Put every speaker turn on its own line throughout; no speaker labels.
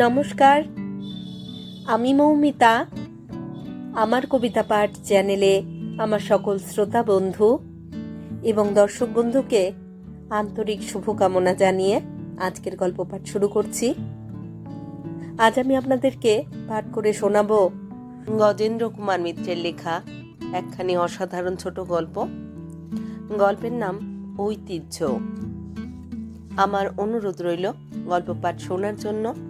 নমস্কার। আমি মৌমিতা। আমার কবিতা পাঠ চ্যানেলে আমার সকল শ্রোতা বন্ধু এবং দর্শক বন্ধুকে আন্তরিক শুভকামনা জানিয়ে আজকের গল্প পাঠ শুরু করছি। আজ আমি আপনাদেরকে পাঠ করে শোনাবো গজেন্দ্র কুমার মিত্রের লেখা একখানি অসাধারণ ছোট গল্প। গল্পের নাম ঐতিহ্য। আমার অনুরোধ রইল গল্প পাঠ শোনার জন্য।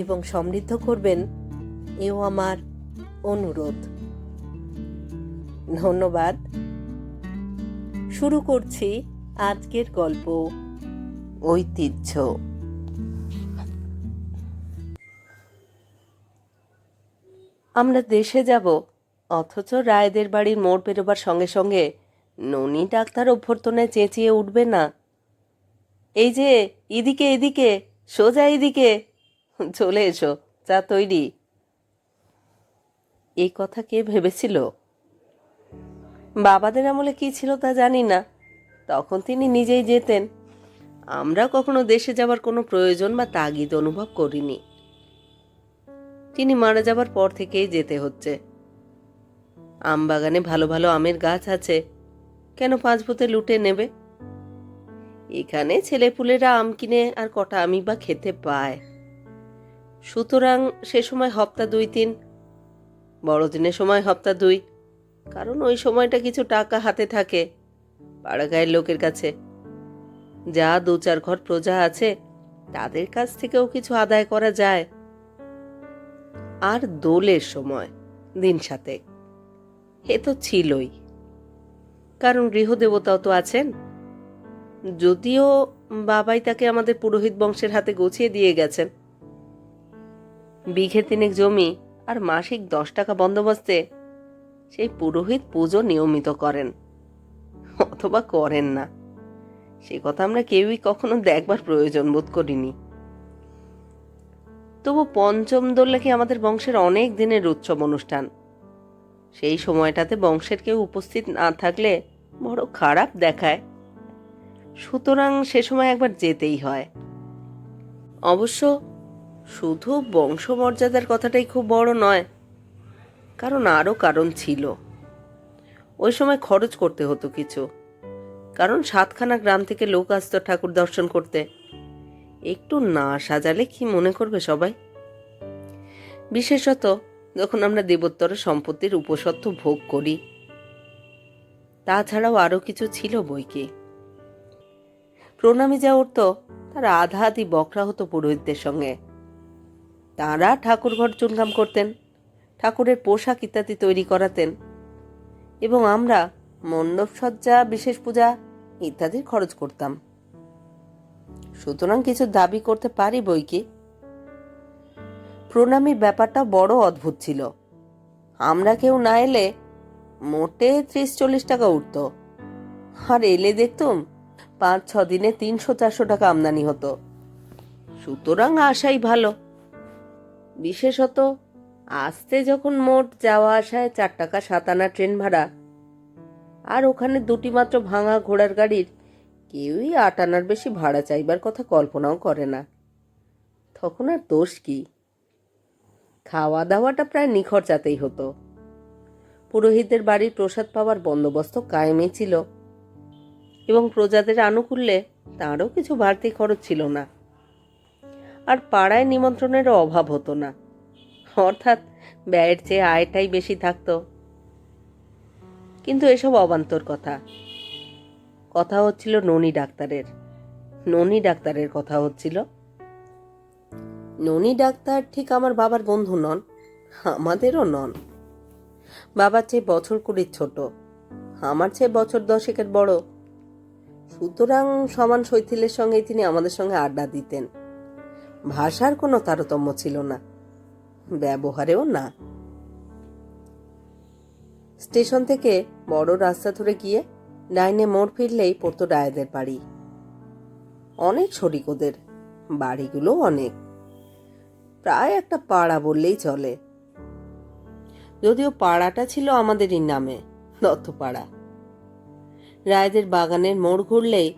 এবং সমৃদ্ধ করবেন এও আমার অনুরোধ। ধন্যবাদ। শুরু করছি আজকের গল্প, ঐতিহ্য। আমরা দেশে যাব, অথচ রায়দের বাড়ির মোড় পেরোবার সঙ্গে সঙ্গে ননি ডাক্তার অভ্যর্থনায় চেঁচিয়ে উঠবে না। এই যে, এদিকে এদিকে, সোজা এদিকে। চলে এসো চা তৈরি। এই কথা কে ভেবেছিল? বাবাদের আমলে কি ছিল তা জানি না। তখন তিনি নিজেই যেতেন। আমরা কখনো দেশে যাবার কোনো প্রয়োজন বা তাগিদ অনুভব করিনি। তিনি মারা যাবার পর থেকেই যেতে হচ্ছে। আম বাগানে ভালো ভালো আমের গাছ আছে। কেন পাঁচ ভূতে লুটে নেবে? এখানে ছেলেপুলেরা আম কিনে আর কটা আমি বা খেতে পায়। সুতরাং সে সময় হপ্তা দুই তিন, বড়দিনের সময় হপ্তা দুই। কারণ ওই সময়টা কিছু টাকা হাতে থাকে পাড়াগাঁয়ের লোকের কাছে। যা দু চার ঘর প্রজা আছে, তাদের কাছ থেকেও কিছু আদায় করা যায়। আর দোলের সময়, দিন সাথে এ তো ছিলই। কারণ গৃহদেবতাও তো আছেন। যদিও বাবাই তাকে আমাদের পুরোহিত বংশের হাতে গুছিয়ে দিয়ে গেছেন। বিঘে তিনেক জমি আর মাসিক দশ টাকা বন্দোবস্তে সেই পুরোহিত পুজো নিয়মিত করেন। অথবা করেন না। সে কথা আমরা কেউই কখনো দেখবার প্রয়োজন বোধ করিনি। তবু পঞ্চম দোল কি আমাদের বংশের অনেক দিনের উৎসব অনুষ্ঠান। সেই সময়টাতে বংশের কেউ উপস্থিত না থাকলে বড় খারাপ দেখায়। সুতরাং সে সময় একবার যেতেই হয়। অবশ্য শুধু বংশমর্যাদার কথাটাই খুব বড় নয়, কারণ আরও কারণ ছিল। ওই সময় খরচ করতে হতো কিছু, কারণ সাতখানা গ্রাম থেকে লোক আসতো ঠাকুর দর্শন করতে। একটু না সাজালে কি মনে করবে সবাই? বিশেষত যখন আমরা দেবোত্তর সম্পত্তির উপসত্ত্ব ভোগ করি, তাছাড়াও আরও কিছু ছিল বইকে। প্রণামী যা উঠত, তার আধা আধি বকরা হতো পুরোহিতদের সঙ্গে। তাঁরা ঠাকুরঘর চুনকাম করতেন, ঠাকুরের পোশাক ইত্যাদি তৈরি করাতেন এবং আমরা মণ্ডপসজ্জা, বিশেষ পূজা ইত্যাদির খরচ করতাম। সুতরাং কিছু দাবি করতে পারি বই কি? প্রণামীর ব্যাপারটা বড় অদ্ভুত ছিল। আমরা কেউ না এলে মোটে ত্রিশ চল্লিশ টাকা উঠত। আর এলে দেখতুম পাঁচ ছ দিনে তিনশো চারশো টাকা আমদানি হতো। সুতরাং আসাই ভালো। বিশেষত আসতে যখন মোট যাওয়া আসায় চার টাকা সাত আনা ট্রেন ভাড়া। আর ওখানে দুটি মাত্র ভাঙা ঘোড়ার গাড়ির কেউই আট আনার বেশি ভাড়া চাইবার কথা কল্পনাও করে না। তখন আর দোষ কি? খাওয়া দাওয়াটা প্রায় নিখরচাতেই হতো। পুরোহিতদের বাড়ির প্রসাদ পাওয়ার বন্দোবস্ত কায়েমই ছিল এবং প্রজাদের আনুকূল্যে তাঁরও কিছু বাড়তি খরচ ছিল না। আর পাড়ায় নিমন্ত্রণেরও অভাব হতো না। অর্থাৎ ব্যয়ের চেয়ে আয়টাই বেশি থাকতো। কিন্তু এসব অবান্তর কথা। কথা হচ্ছিল ননি ডাক্তারের। ননি ডাক্তারের কথা হচ্ছিল, ননি ডাক্তার ঠিক আমার বাবার বন্ধু নন, আমাদেরও নন। বাবার চেয়ে বছর কুড়ির ছোট, আমার চেয়ে বছর দশেকের বড়। সুতরাং সমান শৈথিলের সঙ্গে তিনি আমাদের সঙ্গে আড্ডা দিতেন। ভাষার কোনো তারতম্য ছিল না। ব্যবহারেও না। স্টেশন থেকে বড় রাস্তা ধরে গিয়ে ডাইনে মোড় ফিরলেই পড়তো ডায়েদের বাড়ি। অনেক শরিক ওদের বাড়িগুলো অনেক। প্রায় একটা পাড়া বললেই চলে। যদিও পাড়াটা ছিল আমাদেরই নামে, দত্তপাড়া। রায়দের বাগানের মোড় ঘুরলেই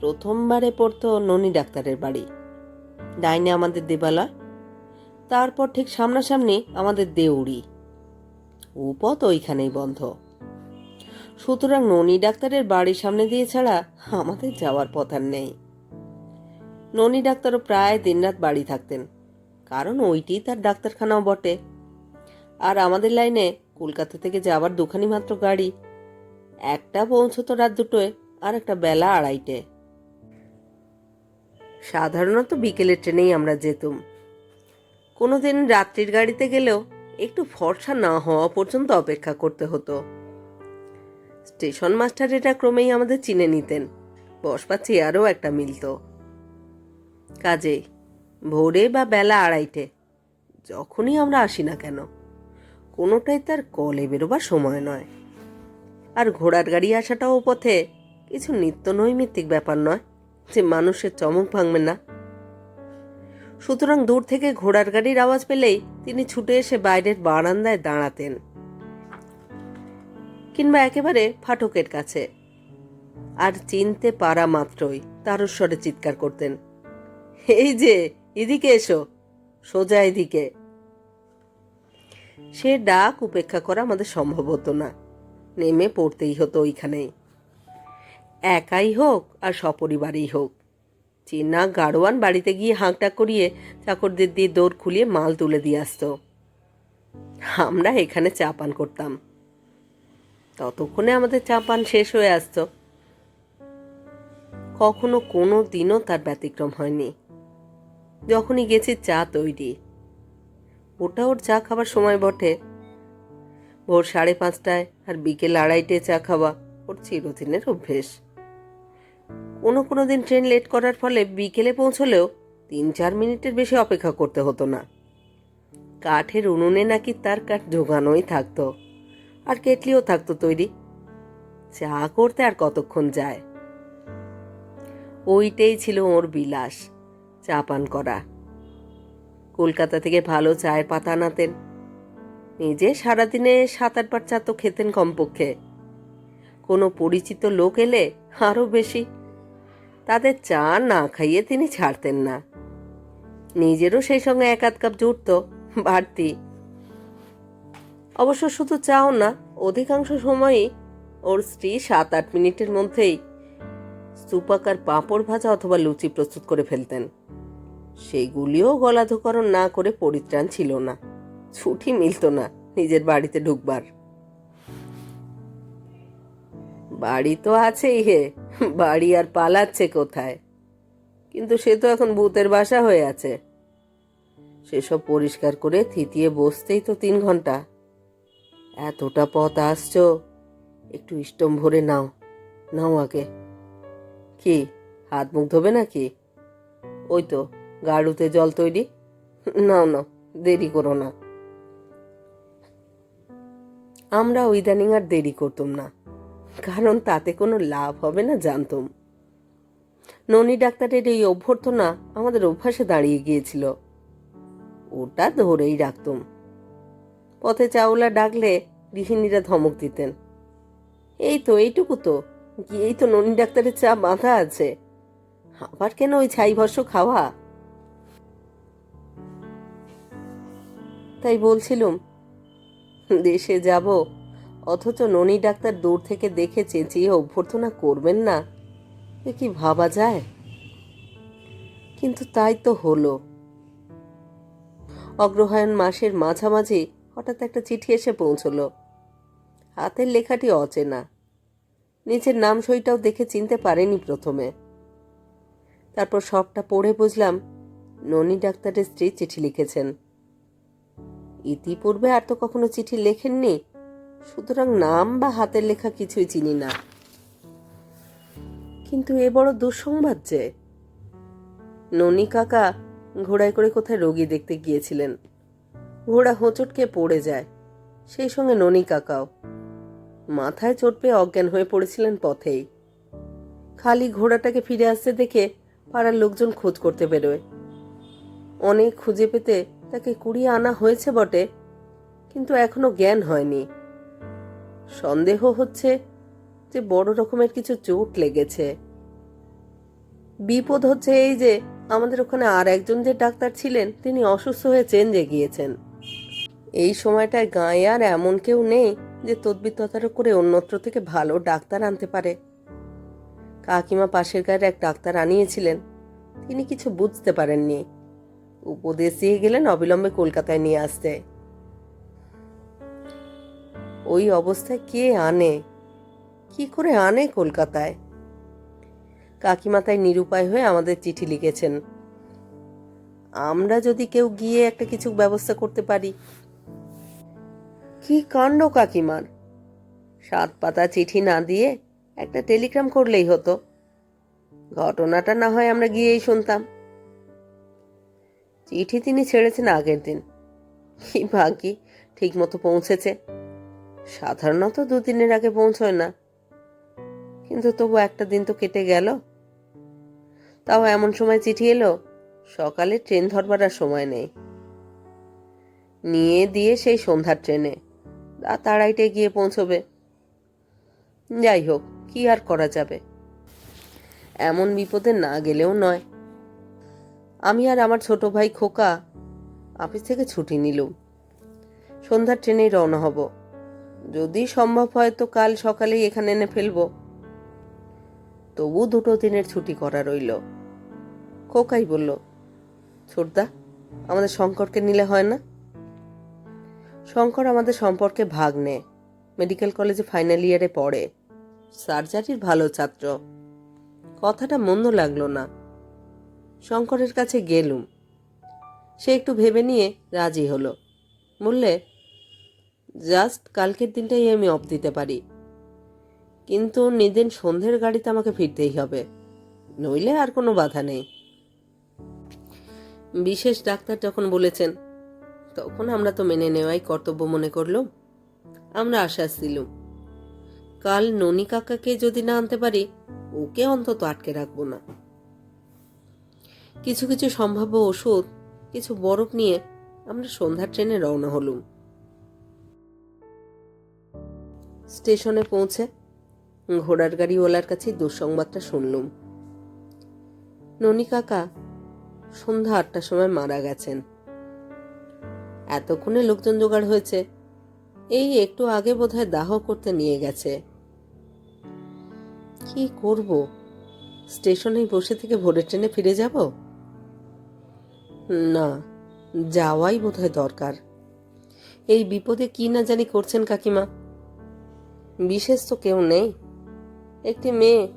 প্রথমবারে পড়তো ননী ডাক্তারের বাড়ি। ডাইনে আমাদের দেবালয় তারপর ঠিক সামনাসামনি আমাদের দেউড়ি। ও পথ ওইখানেই বন্ধ। সুতরাং ননী ডাক্তারের বাড়ির সামনে দিয়ে ছাড়া আমাদের যাওয়ার পথ আর নেই। ননি ডাক্তারও প্রায় দিনরাত বাড়ি থাকতেন, কারণ ওইটি তার ডাক্তারখানাও বটে। আর আমাদের লাইনে কলকাতা থেকে যাওয়ার দুখানি মাত্র গাড়ি, একটা পৌঁছতো রাত দুটোয়, আর একটা বেলা আড়াইটে। সাধারণত বিকেলের ট্রেনেই আমরা যেতুম। কোনো দিন রাত্রির গাড়িতে গেলেও একটু ফর্সা না হওয়া পর্যন্ত অপেক্ষা করতে হতো। স্টেশন মাস্টার এটা ক্রমেই আমাদের চিনে নিতেন। বসবা চেয়ারও একটা মিলত। কাজে, ভোরে বা বেলা আড়াইটে, যখনই আমরা আসি না কেন, কোনোটাই তার কলে বেরোবার সময় নয়। আর ঘোড়ার গাড়ি আসাটাও পথে কিছু নিত্য নৈমিত্তিক ব্যাপার নয়। যে মানুষের চমক ভাঙবে না। সুতরাং দূর থেকে ঘোড়ার গাড়ির আওয়াজ পেলেই তিনি ছুটে এসে বাইরের বারান্দায় দাঁড়াতেন কিংবা একেবারে ফাটকের কাছে। আর চিনতে পারা মাত্রই তারস্বরে চিৎকার করতেন, এই যে, এদিকে এসো, সোজা এদিকে। সে ডাক উপেক্ষা করা আমাদের সম্ভব হতো না। নেমে পড়তেই হতো ওইখানেই। একাই হোক আর সপরিবারেই হোক। চেনা গাড়োয়ান বাড়িতে গিয়ে হাঁকটাক করিয়ে চাকরদের দিয়ে দৌড় খুলিয়ে মাল তুলে দিয়ে আসতো। আমরা এখানে চা পান করতাম। ততক্ষণে আমাদের চা পান শেষ হয়ে আসতো। কখনো কোনো দিনও তার ব্যতিক্রম হয়নি। যখনই গেছি চা তৈরি। ওটা ওর চা খাবার সময় বটে। ভোর সাড়ে পাঁচটায় আর বিকেল আড়াইটে চা খাওয়া ওর চিরদিনের অভ্যেস। কোনো কোনো দিন ট্রেন লেট করার ফলে বিকেলে পৌঁছলেও তিন চার মিনিটের বেশি অপেক্ষা করতে হতো না। কাঠের উনুনে নাকি তার কাঠ জোগানোই থাকতো, আর কেটলিও থাকতো তৈরি। চা করতে আর কতক্ষণ যায়? ওইটাই ছিল ওর বিলাস চা পান করা। কলকাতা থেকে ভালো চায়ের পাতা আনাতেন। নিজে সারাদিনে সাত আটবার চা তো খেতেন কমপক্ষে। কোনো পরিচিত লোক এলে আরও বেশি তাদের চা না খাইয়ে তিনি ছাড়তেন না। নিজেরও সেই সঙ্গে এক আধ কাপ জুটত, বাড়তি। অবশ্য শুধু চাও না, অধিকাংশ সময়ই ওর স্ত্রী সাত আট মিনিটের মধ্যেই স্তূপাকার পাঁপড় ভাজা অথবা লুচি প্রস্তুত করে ফেলতেন। সেগুলিও গলাধকরণ না করে পরিত্রাণ ছিল না। ছুটি মিলত না নিজের বাড়িতে ঢুকবার। বাড়ি তো আছেই হে, বাড়ি আর পালাচ্ছে কোথায়? কিন্তু সে তো এখন ভূতের বাসা হয়ে আছে। সেসব পরিষ্কার করে থিতিয়ে বসতেই তো তিন ঘণ্টা। এতটা পথ আসছো, একটু স্টম ভরে নাও নাও আগে। কি, হাত মুখ ধোবে নাকি? ওই তো গাড়ুতে জল তৈরি। নাও নাও, দেরি করো না। আমরা ইদানিং আর দেরি করতাম না। কারণ তাতে কোনো লাভ হবে না, জানতাম। ননী ডাক্তারের এই অভ্যর্থনা আমাদের অভ্যাসে দাঁড়িয়ে গিয়েছিল। ওটা ধরেই রাখতুম। পথে চাউলা ডাকলে গৃহিণীরা ধমক দিতেন। এই তো, এইটুকু তো। গিয়েই তো ননী ডাক্তারের চা বাঁধা আছে। আবার কেন ওই ছাই ভস্য খাওয়া? তাই বলছিলুম, দেশে যাব অথচ ননী ডাক্তার দূর থেকে দেখে চেঁচিয়ে অভ্যর্থনা করবেন না। এ কি ভাবা যায়? কিন্তু তাই তো হলো। অগ্রহায়ণ মাসের মাঝামাঝি হঠাৎ একটা চিঠি এসে পৌঁছলো। হাতের লেখাটি অচেনা। নিচের নাম সইটাও দেখে চিনতে পারেনি প্রথমে। তারপর সবটা পড়ে বুঝলাম ননী ডাক্তারের স্ত্রী চিঠি লিখেছেন। ইতিপূর্বে আর তো কখনো চিঠি লেখেননি। সুতরাং নাম বা হাতের লেখা কিছুই চিনি না। কিন্তু এ বড় দুঃসংবাদ যে, ননী কাকা ঘোড়ায় করে কোথায় রোগী দেখতে গিয়েছিলেন। ঘোড়া হোঁচটকে পড়ে যায়, সেই সঙ্গে ননি কাকাও। মাথায় চোট পেয়ে অজ্ঞান হয়ে পড়েছিলেন পথেই। খালি ঘোড়াটাকে ফিরে আসতে দেখে পাড়ার লোকজন খোঁজ করতে বেরোয়। অনেক খুঁজে পেতে তাকে কুড়িয়ে আনা হয়েছে বটে, কিন্তু এখনও জ্ঞান হয়নি। সন্দেহ হচ্ছে যে বড় রকমের কিছু চোট লেগেছে। বিপদ হচ্ছে এই যে আমাদের ওখানে আর একজন যে ডাক্তার ছিলেন, তিনি অসুস্থ হয়ে চেঞ্জে গিয়েছেন। এই সময়টায় গাঁয়ে আর এমন কেউ নেই যে তদবির তদারক করে অন্যত্র থেকে ভালো ডাক্তার আনতে পারে। কাকিমা পাশের গায়ের এক ডাক্তার আনিয়েছিলেন। তিনি কিছু বুঝতে পারেননি। উপদেশ দিয়ে গেলেন অবিলম্বে কলকাতায় নিয়ে আসতে। ওই অবস্থায় কে আনে? কি করে আনে কলকাতায়? কাকিমা তাই নিরুপায় হয়ে আমাদের চিঠি লিখেছেন। আমরা যদি কেউ গিয়ে একটা কিছু ব্যবস্থা করতে পারি। কি কাণ্ড কাকিমার? সাত পাতা চিঠি না দিয়ে একটা টেলিগ্রাম করলেই হতো। ঘটনাটা না হয় আমরা গিয়েই শুনতাম। চিঠি তিনি ছেড়েছেন আগের দিন। কি ভাগ্যি ঠিক মতো পৌঁছেছে। সাধারণত দুদিনের আগে পৌঁছয় না। কিন্তু তবু একটা দিন তো কেটে গেল। তাও এমন সময় চিঠি এলো, সকালে ট্রেন ধরবার আর সময় নেই। নিয়ে দিয়ে সেই সন্ধ্যার ট্রেনে, রাত আড়াইটে গিয়ে পৌঁছবে। যাই হোক, কি আর করা যাবে? এমন বিপদে না গেলেও নয়। আমি আর আমার ছোট ভাই খোকা, অফিস থেকে ছুটি নিলুম। সন্ধ্যার ট্রেনেই রওনা হব। যদি সম্ভব হয় তো কাল সকালেই এখানে এনে ফেলব। তবু দুটো দিনের ছুটি করা রইল। খোকাই বলল, ছোটদা, আমাদের শঙ্করকে নিলে হয় না? শঙ্কর আমাদের সম্পর্কে ভাগ নেয়। মেডিকেল কলেজে ফাইনাল ইয়ারে পড়ে। সার্জারির ভালো ছাত্র। কথাটা মন্দ লাগল না। শঙ্করের কাছে গেলুম। সে একটু ভেবে নিয়ে রাজি হলো। বললে জাস্ট কালকের দিনটাই আমি অফ দিতে পারি। কিন্তু নিদিন সন্ধ্যের গাড়িতে আমাকে ফিরতেই হবে। নইলে আর কোনো বাধা নেই। বিশেষ ডাক্তার যখন বলেছেন, তখন আমরা তো মেনে নেওয়াই কর্তব্য মনে করলুম আমরা আশ্বাস দিলুম, কাল ননি কাকাকে যদি না আনতে পারি, ওকে অন্তত আটকে রাখব না। কিছু কিছু সম্ভাব্য ওষুধ, কিছু বরফ নিয়ে আমরা সন্ধ্যার ট্রেনে রওনা হলুম। স্টেশনে পৌঁছে ঘোড়ার গাড়িওয়ালার কাছে দুঃসংবাদটা শুনলুম। ননি কাকা সন্ধ্যা আটটার সময় মারা গেছেন। এতক্ষণে লোকজন জোগাড় হয়েছে। এই একটু আগে বোধহয় দাহ করতে নিয়ে গেছে। কি করব? স্টেশনে বসে থেকে ভোরের ট্রেনে ফিরে যাব? না, যাওয়াই বোধহয় দরকার। এই বিপদে কি না জানি করছেন কাকিমা। বিশেষ তো কেউ নেই। একটি মেয়ে,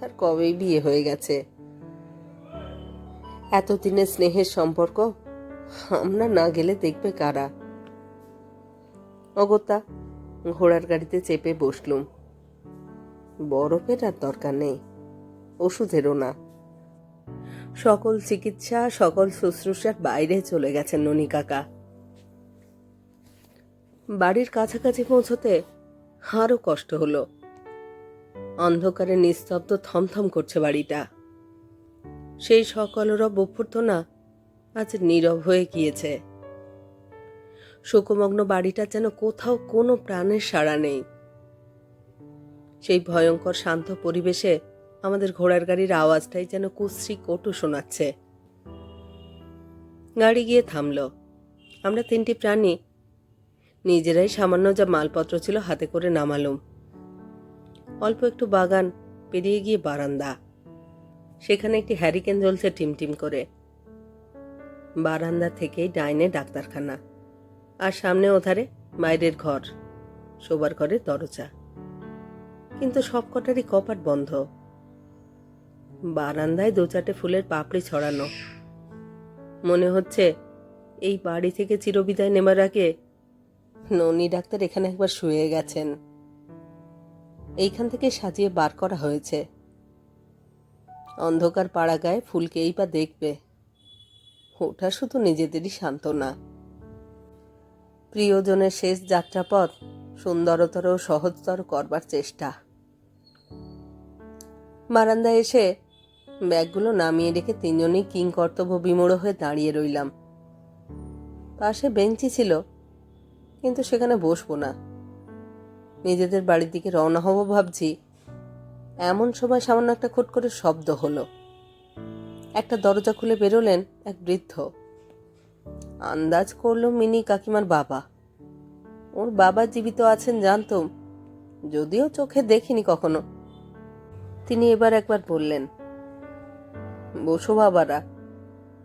তার কবেই বিয়ে হয়ে গেছে। এতদিনের স্নেহের সম্পর্ক, আমরা না গেলে দেখবে কারা? অগত্যা, ঘোড়ার গাড়িতে চেপে বসলুম। বরফের আর দরকার নেই, ওষুধেরও না। সকল চিকিৎসা, সকল শুশ্রূষার বাইরে চলে গেছেন ননি কাকা। বাড়ির কাছাকাছি পৌঁছতে আরও কষ্ট হলো। অন্ধকারে নিস্তব্ধ থমথম করছে বাড়িটা। সেই সকলরব অভ্যর্থনা আজ নীরব হয়ে গিয়েছে। শোকমগ্ন বাড়িটা যেন কোথাও কোনো প্রাণের সাড়া নেই। সেই ভয়ঙ্কর শান্ত পরিবেশে আমাদের ঘোড়ার গাড়ির আওয়াজটাই যেন কুশ্রী কটু শোনাচ্ছে। গাড়ি গিয়ে থামল। আমরা তিনটি প্রাণী নিজেরাই সামান্য যা মালপত্র ছিল হাতে করে নামালুম। অল্প একটু বাগান, পেরিয়ে গিয়ে বারান্দা। সেখানে একটি হ্যারিকেন জ্বলছে টিমটিম করে। বারান্দা থেকেই ডাইনে ডাক্তারখানা আর সামনে ওধারে বাইরের ঘর, শোবার ঘরের দরজা। কিন্তু সবকটারই কপাট বন্ধ। বারান্দায় দু চারটে ফুলের পাপড়ি ছড়ানো। মনে হচ্ছে এই বাড়ি থেকে চিরবিদায় নেবার আগে ননি ডাক্তার এখানে একবার শুয়ে গেছেন। এইখান থেকে সাজিয়ে বার করা হয়েছে। অন্ধকার পাড়া গায়ে ফুলকেই বা দেখবে। ওটা শুধু নিজেদেরই সান্ত্বনা। প্রিয়জনের শেষ যাত্রাপথ সুন্দরতর ও সহজতর করবার চেষ্টা। বারান্দায় এসে ব্যাগগুলো নামিয়ে রেখে তিনজনেই কিং কর্তব্য বিমূঢ় হয়ে দাঁড়িয়ে রইলাম। পাশে বেঞ্চি ছিল। কিন্তু সেখানে বসবো না। নিজেদের বাড়ির দিকে রওনা হব ভাবছি। এমন সময় সামান্য একটা খুট করে শব্দ হলো। একটা দরজা খুলে বেরোলেন এক বৃদ্ধ। আন্দাজ করল মিনি কাকিমার বাবা। ওর বাবা জীবিত আছেন জানতুম, যদিও চোখে দেখিনি কখনো। তিনি এবার একবার বললেন, বসো বাবারা,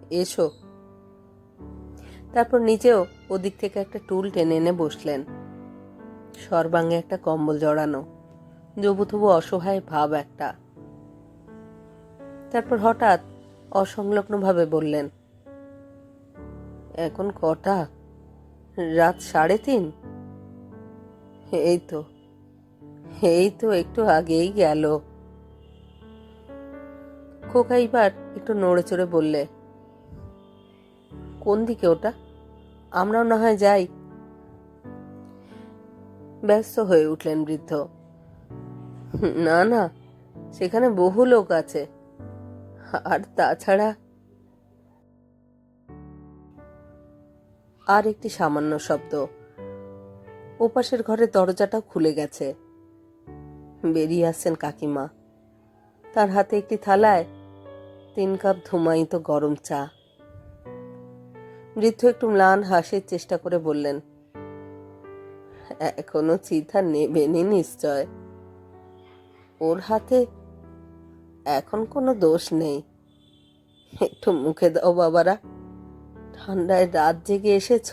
এসো। তারপর নিচেও ওদিক থেকে একটা টুল টেনে এনে বসলেন। সর্বাঙ্গে একটা কম্বল জড়ানো। জবুথবু অসহায় ভাব একটা। তারপর হঠাৎ অসংলগ্নভাবে বললেন, এখন কটা? রাত সাড়ে তিন? এই তো এই তো একটু আগেই গেল। খোকা এবার একটু নড়ে চড়ে বললে, কোন দিকে ওটা? আমরাও না হয় যাই। ব্যস্ত হয়ে উঠলেন বৃদ্ধ। না না, সেখানে বহু লোক আছে। আর তাছাড়া আর একটি সামান্য শব্দ। ওপাশের ঘরের দরজাটাও খুলে গেছে। বেরিয়ে আসছেন কাকিমা। তার হাতে একটি থালায় তিন কাপ ধুমায়িত গরম চা। বৃদ্ধ একটু ম্লান হাসির চেষ্টা করে বললেন, এখনও চিথা নেবেনি নিশ্চয়। ওর হাতে এখন কোনো দোষ নেই। একটু মুখে দাও বাবারা। ঠান্ডায় রাত জেগে এসেছ।